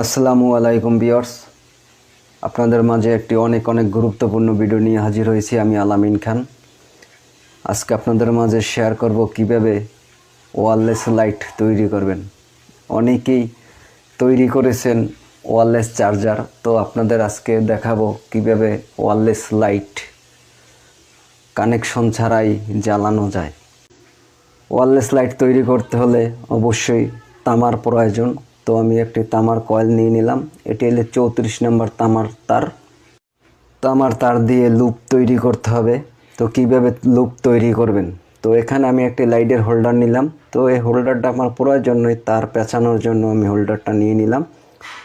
আসসালামু আলাইকুম বিয়ার্স আপনাদের মাঝে একটি অনেক অনেক গুরুত্বপূর্ণ ভিডিও নিয়ে হাজির হয়েছি আমি আলামিন খান। আজকে আপনাদের মাঝে শেয়ার করব কীভাবে ওয়ারলেস লাইট তৈরি করবেন। অনেকেই তৈরি করেছেন ওয়ারলেস চার্জার তো আপনাদের আজকে দেখাবো কীভাবে ওয়ারলেস লাইট কানেকশন ছাড়াই জ্বালানো যায়। ওয়ারলেস লাইট তৈরি করতে হলে অবশ্যই তামার প্রয়োজন। তো আমি একটি তামার কয়েল নিয়ে নিলাম। এটি হলে চৌত্রিশ নম্বর তামার তার। তামার তার দিয়ে লুপ তৈরি করতে হবে। তো কীভাবে লুপ তৈরি করবেন? তো এখানে আমি একটি লাইটের হোল্ডার নিলাম। তো এই হোল্ডারটা আমার প্রয়োজন নয় তার পেঁচানোর জন্য আমি হোল্ডারটা নিয়ে নিলাম।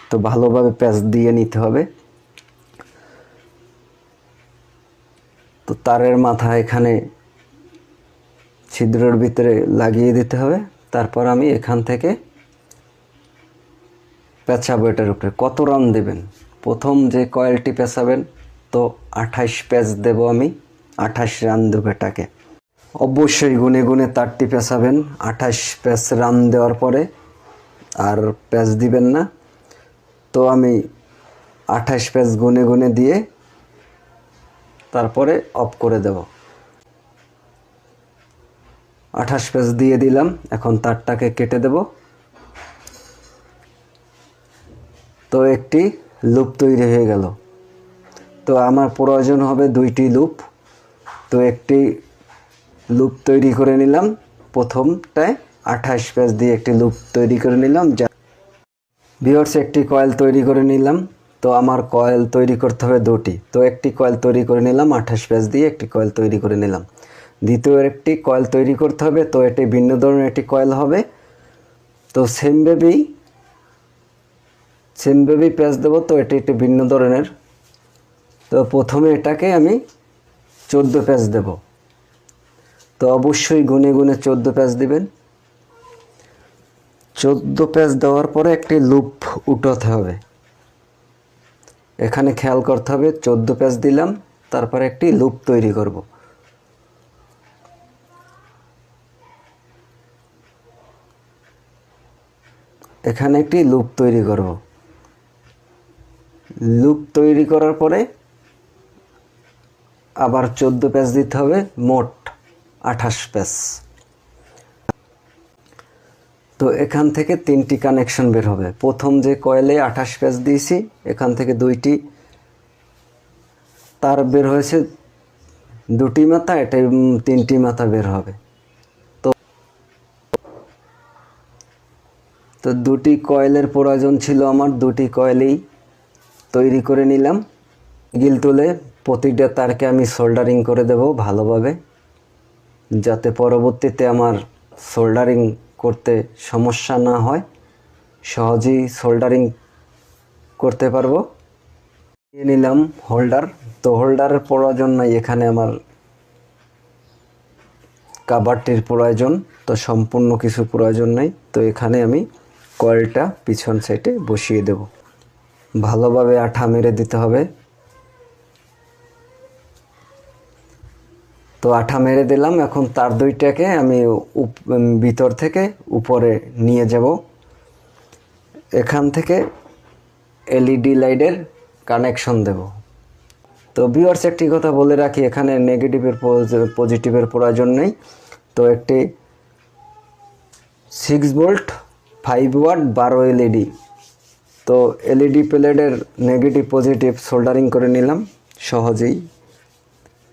তো ভালোভাবে প্যাচ দিয়ে নিতে হবে। তো তারের মাথা এখানে ছিদ্রের ভিতরে লাগিয়ে দিতে হবে। তারপর আমি এখান থেকে পেঁচাবো এটার উপরে। কত রান দেবেন? প্রথম যে কয়েলটি পেঁচাবেন, তো আঠাশ প্যাচ দেব আমি। আঠাশ রান দেবো এটাকে। অবশ্যই গুনে গুনে তারটি পেঁচাবেন। আঠাশ প্যাচ রান দেওয়ার পরে আর প্যাচ দিবেন না। তো আমি আঠাশ প্যাচ গুনে গুনে দিয়ে তারপরে অফ করে দেব। আঠাশ পেজ দিয়ে দিলাম। এখন তারটাকে কেটে দেব তো একটি লুপ তৈরি হয়ে গেল। তো আমার প্রয়োজন হবে দুইটি লুপ। তো একটি লুপ তৈরি করে নিলাম। প্রথমটায় আঠাশ পেজ দিয়ে একটি লুপ তৈরি করে নিলাম। যা ভিওর্স একটি কয়েল তৈরি করে নিলাম। তো আমার কয়েল তৈরি করতে হবে দুটি। তো একটি কয়েল তৈরি করে নিলাম, আঠাশ পেজ দিয়ে একটি কয়েল তৈরি করে নিলাম। দ্বিতীয় একটি কয়েল তৈরি করতে হবে, তো এটি ভিন্ন ধরনের একটি কয়েল হবে। তো সেম সেম বেবি পেঁচ দেবো, তো এটি একটি ভিন্ন ধরনের। তো প্রথমে এটাকে আমি চোদ্দ পেঁচ দেব। তো অবশ্যই গুনে গুনে চোদ্দ পেঁচ দিবেন। চোদ্দ পেঁচ দেওয়ার পরে একটি লুপ উঠাতে হবে। এখানে খেয়াল করতে হবে, চোদ্দ পেঁচ দিলাম, তারপরে একটি লুপ তৈরি করব। এখানে একটি লুপ তৈরি করব। লুপ তৈরি করার পরে আবার চোদ্দ পেজ দিতে হবে, মোট আঠাশ পেজ তো এখান থেকে তিনটি কানেকশন বের হবে। প্রথম যে কয়েলে আঠাশ পেজ দিয়েছি, এখান থেকে দুইটি। তার বের হয়েছে দুটি মাথা এটা তিনটি মাথা বের হবে। তো তো দুটি কয়েলের প্রয়োজন ছিল আমার, দুটি কয়েলেই তৈরি করে নিলাম। গিল তুলে প্রতিটা তারকে আমি সোল্ডারিং করে দেব ভালোভাবে, যাতে পরবর্তীতে আমার সোল্ডারিং করতে সমস্যা না হয়। সহজেই সোল্ডারিং করতে পারব। নিয়ে নিলাম হোল্ডার তো হোল্ডারের প্রয়োজন নাই, এখানে আমার কাবারটির প্রয়োজন, তো সম্পূর্ণ কিছু প্রয়োজন নেই। তো এখানে আমি কয়েলটা পিছন সাইডে বসিয়ে দেব। ভালোভাবে আঠা মেরে দিতে হবে। তো আঠা মেরে দিলাম, এখন তার দুইটাকে আমি ভিতর থেকে উপরে নিয়ে যাব। এখান থেকে এলইডি লাইটের কানেকশন দেব। তো ভিউয়ার্স, একটি কথা বলে রাখি, এখানে নেগেটিভের পজিটিভের প্রয়োজন নেই। তো একটি সিক্স ভোল্ট ফাইভ ওয়াট বারো এলইডি। তো এলইডি প্লেটের নেগেটিভ পজিটিভ সোল্ডারিং করে নিলাম, সহজেই।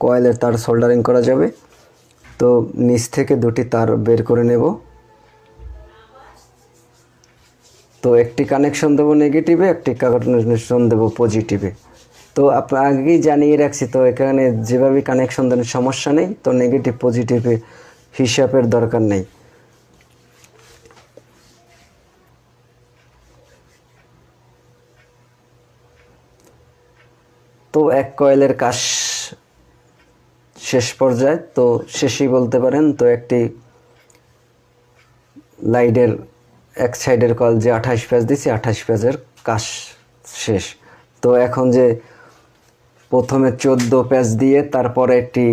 কয়েলের তার সোল্ডারিং করা যাবে। তো নিচ থেকে দুটি তার বের করে নেব। তো একটি কানেকশন দেবো নেগেটিভে একটি কানেকশন দেবো পজিটিভে তো আপনার আগেই জানিয়ে রাখছি, তো এখানে যেভাবে কানেকশন দেন সমস্যা নেই, তো নেগেটিভ পজিটিভে হিসাবের দরকার নেই। তো এক কয়েলের কাজ শেষ পর্যায়ে, তো শেষই বলতে পারেন, তো একটি লাইটের এক সাইডের কয়েল যে আঠাশ পেজ দিছি, আঠাশ পেজের কাজ শেষ। তো এখন যে প্রথমে চোদ্দ পেজ দিয়ে তারপরে একটি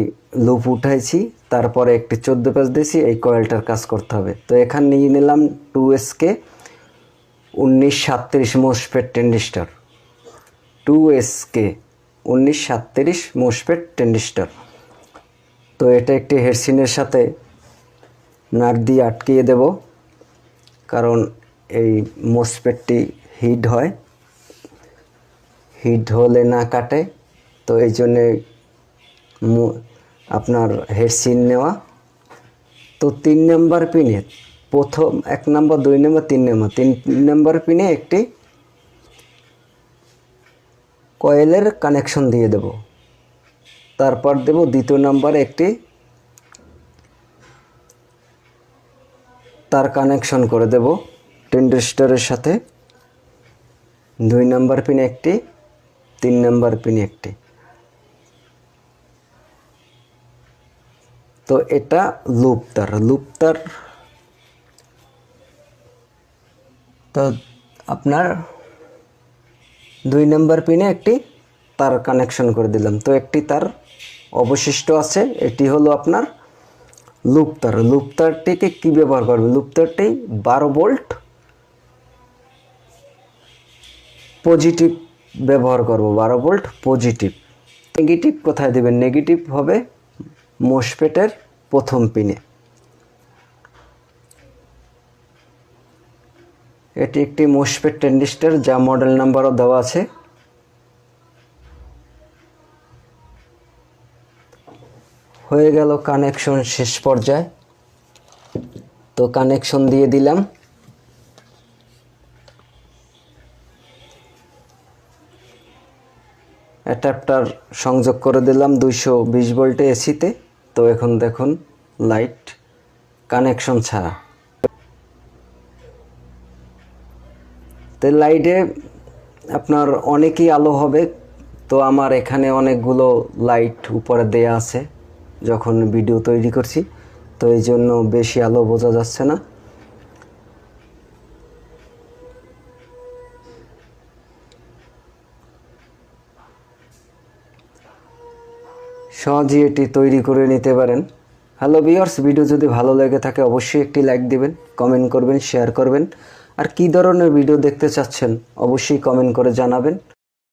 লুপ উঠাইছি, তারপরে একটি চোদ্দ পেজ দিয়েছি এই কয়েলটার কাজ করতে হবে। তো এখানে নিয়ে নিলাম টু এসকে উনিশ সাতত্রিশ মোসপেট টেন্ডিস্টার টু এস কে। উনিশ সাতত্রিশ মোসপেট টেন্ডিস্টার। তো এটা একটি হেডসিনের সাথে নাট দিয়ে আটকিয়ে দেব, কারণ এই মোসপেটটি হিট হয়। হিট হলে না কাটে, তো এই জন্যে আপনার হেডসিন নেওয়া। তো তিন নম্বর পিনে প্রথম এক নম্বর, দুই নম্বর, তিন নম্বর তিন নম্বর পিনে একটি কয়েলের কানেকশন দিয়ে দেব। তারপর দেব দ্বিতীয় নম্বরে একটি তার কানেকশন করে দেব টেন্ডেস্টারের সাথে। দুই নাম্বার পিনে একটি, তিন নাম্বার পিনে একটি। তো এটা লুপ তার লুপ তার। তো আপনার দুই নম্বর পিনে একটি তার কানেকশন করে দিলাম। তো একটি তার অবশিষ্ট আছে, এটি হলো আপনার লুপ তার। লুপ তারটিকে কী ব্যবহার করবে? লুপ তারটি বারো ভোল্ট পজিটিভ ব্যবহার করব, বারো ভোল্ট পজিটিভ নেগেটিভ কোথায় দেবেন? নেগেটিভ হবে মোসপেটের প্রথম পিনে। এটি একটি মোসপেট টেন্ডিস্টার যা মডেল নাম্বারও দেওয়া আছে। হয়ে গেল কানেকশন শেষ পর্যায়ে। তো কানেকশন দিয়ে দিলাম। অ্যাডাপ্টার সংযোগ করে দিলাম দুইশো বিশ ভোল্টে এসিতে তো। এখন দেখুন লাইট কানেকশন ছাড়া। তো লাইটে আপনার অনেকই আলো হবে। তো আমার এখানে অনেকগুলো লাইট উপরে দেয়া আছে যখন ভিডিও তৈরি করছি। তো এই জন্য বেশি আলো বোঝা যাচ্ছে না। সহজেই এটি তৈরি করে নিতে পারেন। হ্যালো ভিওর্স ভিডিও যদি ভালো লেগে থাকে অবশ্যই একটি লাইক দিবেন, কমেন্ট করবেন, শেয়ার করবেন। আর কী ধরনের ভিডিও দেখতে চাচ্ছেন অবশ্যই কমেন্ট করে জানাবেন।